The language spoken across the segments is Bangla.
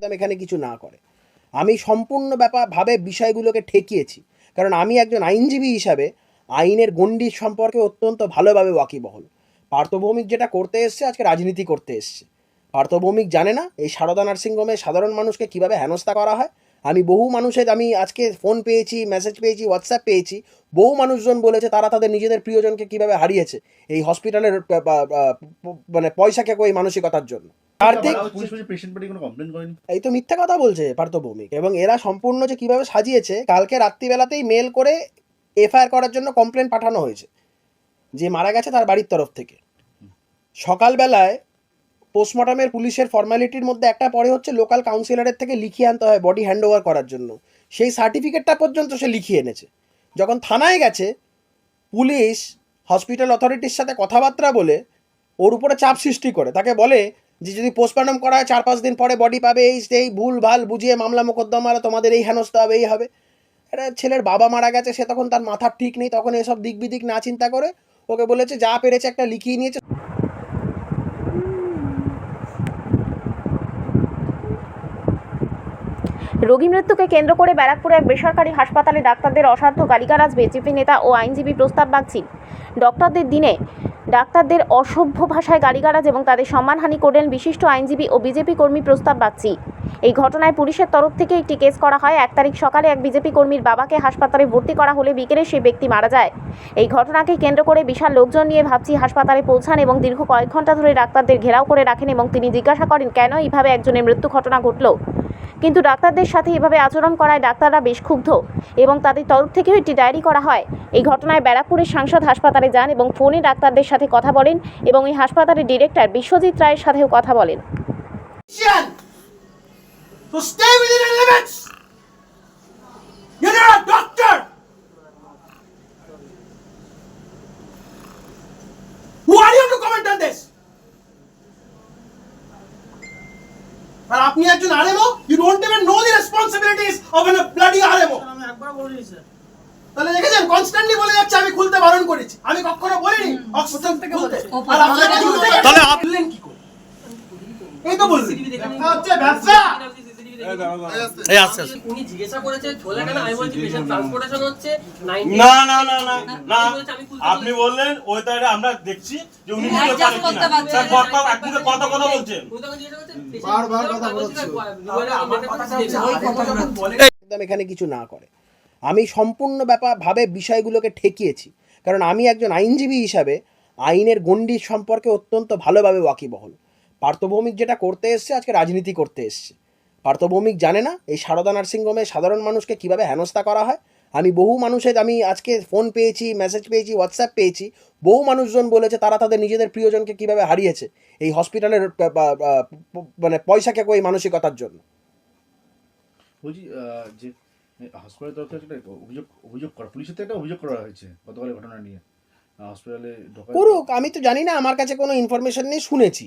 একদম এখানে কিছু না করে। আমি সম্পূর্ণ ব্যাপার ভাবে বিষয়গুলোকে ঠেকিয়েছি। কারণ আমি একজন আইনজীবী হিসাবে আইনের গণ্ডি সম্পর্কে অত্যন্ত ভালোভাবে ওয়াকিবহল। পার্থভৌমিক যেটা করতে এসছে, আজকে রাজনীতি করতে এসছে। পার্থভৌমিক জানে না, এই সারদা নার্সিংহোমে সাধারণ মানুষকে কীভাবে হেনস্থা করা হয় আমি বহু মানুষের আমি আজকে ফোন পেয়েছি মেসেজ পেয়েছি হোয়াটসঅ্যাপ পেয়েছি বহু মানুষজন বলেছে তারা তাদের নিজেদের প্রিয়জনকে কীভাবে হারিয়েছে এই হসপিটালের মানে পয়সাকে ওই মানসিকতার জন্য। কার্তিক এই তো মিথ্যা কথা বলছে পার্থভৌমিক এবং এরা সম্পূর্ণ যে কীভাবে সাজিয়েছে কালকে রাত্রিবেলাতেই মেল করে এফআইআর করার জন্য কমপ্লেন পাঠানো হয়েছে যে মারা গেছে তার বাড়ির তরফ থেকে। সকালবেলায় পোস্টমর্টমের পুলিশের ফর্মালিটির মধ্যে একটা পরে হচ্ছে লোকাল কাউন্সিলরের থেকে লিখিয়ে আনতে হয় বডি হ্যান্ড ওভার করার জন্য। সেই সার্টিফিকেটটা পর্যন্ত সে লিখিয়ে এনেছে। যখন থানায় গেছে, পুলিশ, হসপিটাল অথরিটির সাথে কথাবার্তা বলে ওর উপরে চাপ সৃষ্টি করে। তাকে বলে যে, যদি পোস্টমর্টম করা হয়, চার পাঁচ দিন পরে বডি পাবে, এই সেই ভুল ভালো বুঝিয়ে মামলা মোকদ্দমা তোমাদের এই হেনস্থা হবে, এই হবে। এটা ছেলের বাবা মারা গেছে, সে তখন তার মাথার ঠিক নেই, তখন এসব দিক বিদিক না চিন্তা করে ওকে বলেছে, যা পেরেছে একটা লিখিয়ে নিয়েছে। রোগী মৃত্যুকে কেন্দ্র করে ব্যারাকপুরে এক বেসরকারি হাসপাতালে ডাক্তারদের অসাধ্য গালিগালাজ বিজেপি নেতা ও আইনজীবী প্রস্তাব বাগচি ডক্টরদের দিনে ডাক্তারদের অসভ্য ভাষায় গালিগালাজ এবং তাদের সম্মানহানি করলেন বিশিষ্ট আইনজীবী ও বিজেপি কর্মী প্রস্তাব বাগচি এই ঘটনায় পুলিশের তরফ থেকে একটি কেস করা হয়। এক তারিখ সকালে এক বিজেপি কর্মীর বাবাকে হাসপাতালে ভর্তি করা হলে বিকেলে সেই ব্যক্তি মারা যায়। এই ঘটনাকে কেন্দ্র করে বিশাল লোকজন নিয়ে ভাবছি হাসপাতালে পৌঁছান এবং দীর্ঘ কয়েক ঘণ্টা ধরে ডাক্তারদের ঘেরাও করে রাখেন এবং তিনি জিজ্ঞাসা করেন, কেন এইভাবে একজনের মৃত্যু ঘটনা ঘটলো? কিন্তু ডাক্তারদের সাথে এভাবে আচরণ করায় ডাক্তাররা বেশ ক্ষুব্ধ এবং তাদের তরফ থেকেও একটি ডায়েরি করা হয়। এই ঘটনায় ব্যারাকপুরের সাংসদ হাসপাতালে যান এবং ফোনে ডাক্তারদের সাথে কথা বলেন এবং এই হাসপাতালের ডিরেক্টর বিশ্বজিৎ রায়ের সাথেও কথা বলেন। আর আপনি একজন RMO you don't even know the responsibilities of an bloody RMO আমি একবার বলিনি স্যার। তাহলে দেখেছেন কনস্ট্যান্টলি বলে যাচ্ছে আমি খুলতে বারণ করেছি। আমি কখনো বলিনি অক্সিজেন থেকে খুলতে। আর আপনি তাহলে আপনি কি করে? এই তো বলছি ব্যবসা। উনি জিজ্ঞাসা করেছে চলে কেন আমি বলছি পেশেন্ট ট্রান্সপোর্টেশন হচ্ছে না না না না না আমি বলছি আমি খুলতে আপনি বললেন ওই তাইলে আমরা দেখছি যে উনি হ্যাঁ, পারেন কিনা। স্যার কথা আপনি কথা কথা বলছেন। বারবার কথা বলছো। আমার কথাটা হচ্ছে ওই কথা যখন একদম এখানে কিছু না করে। আমি সম্পূর্ণ ব্যাপার ভাবে বিষয়গুলোকে ঠেকিয়েছি। কারণ আমি একজন আইনজীবী হিসাবে আইনের গণ্ডি সম্পর্কে অত্যন্ত ভালোভাবে ওয়াকিবহল। পার্থভৌমিক যেটা করতে এসছে আজকে রাজনীতি করতে এসছে। পার্থভৌমিক জানে না এই সারদা নার্সিংহোমে সাধারণ মানুষকে কীভাবে হেনস্থা করা হয়? আমি বহু মানুষের আমি আজকে ফোন পেয়েছি মেসেজ পেয়েছি হোয়াটসঅ্যাপ পেয়েছি বহু মানুষজন বলেছে তারা তাদের নিজেদের প্রিয়জনকে কীভাবে হারিয়েছে এই হসপিটালের মানে পয়সাকে ওই মানসিকতার জন্য। বলছি যে হসপিটালের তরফ থেকে একটা অভিযোগ অভিযোগ করা পুলিশের থেকে একটা অভিযোগ করা হয়েছে গতকালের ঘটনা নিয়ে। হসপিটালে করুক আমি তো জানি না আমার কাছে কোনো ইনফরমেশন নেই শুনেছি।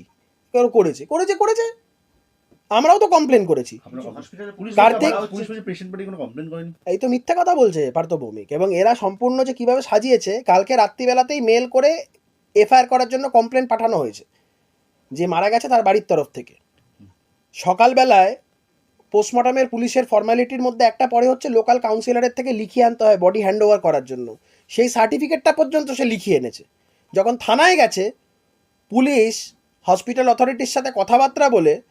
করেছে করেছে করেছে। আমরাও তো কমপ্লেন করেছি। আপনার কার্তিক- পুলিশ পেশেন্ট পার্টি কোনো কমপ্লেন করেনি। এই তো মিথ্যা কথা বলছে পার্থ ভৌমিক এবং এরা সম্পূর্ণ যে কীভাবে সাজিয়েছে কালকে রাত্রিবেলাতেই মেল করে এফআইআর করার জন্য কমপ্লেন পাঠানো হয়েছে যে মারা গেছে তার বাড়ির তরফ থেকে। সকালবেলায় পোস্টমর্টমের পুলিশের ফর্মালিটির মধ্যে একটা পরে হচ্ছে লোকাল কাউন্সিলরের থেকে লিখিয়ে আনতে হয় বডি হ্যান্ড ওভার করার জন্য। সেই সার্টিফিকেটটা পর্যন্ত সে লিখিয়ে এনেছে। যখন থানায় গেছে পুলিশ হসপিটাল অথরিটির সাথে কথাবার্তা বলে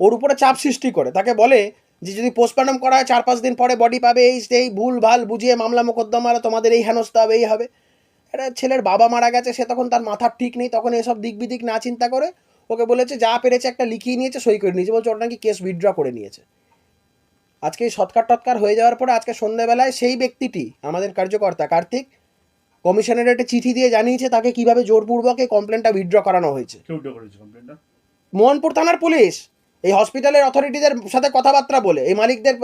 ওর উপরে চাপ সৃষ্টি করে। তাকে বলে যে যদি পোস্টমর্টম করা হয় চার পাঁচ দিন পরে বডি পাবে এই সেই ভুল ভালো বুঝিয়ে মামলা মোকদ্দমা তোমাদের এই হেনস্থা হবে এই হবে। এটা ছেলের বাবা মারা গেছে সে তখন তার মাথার ঠিক নেই তখন এসব দিক বিদিক না চিন্তা করে ওকে বলেছে যা পেরেছে একটা লিখিয়ে নিয়েছে সই করে নিয়েছে। বলছে ওটা নাকি কেস উইথড্র করে নিয়েছে। আজকে এই সৎকার টৎকার হয়ে যাওয়ার পরে আজকে সন্ধ্যেবেলায় সেই ব্যক্তিটি আমাদের কার্যকর্তা কার্তিক কমিশনের একটা চিঠি দিয়ে জানিয়েছে তাকে কীভাবে জোরপূর্বক এই কমপ্লেনটা উইথড্র করানো হয়েছে। মোহনপুর থানার পুলিশ। এই হসপিটালের অথরিটিদের সাথে কথাবার্তা বলে। এই মালিকদের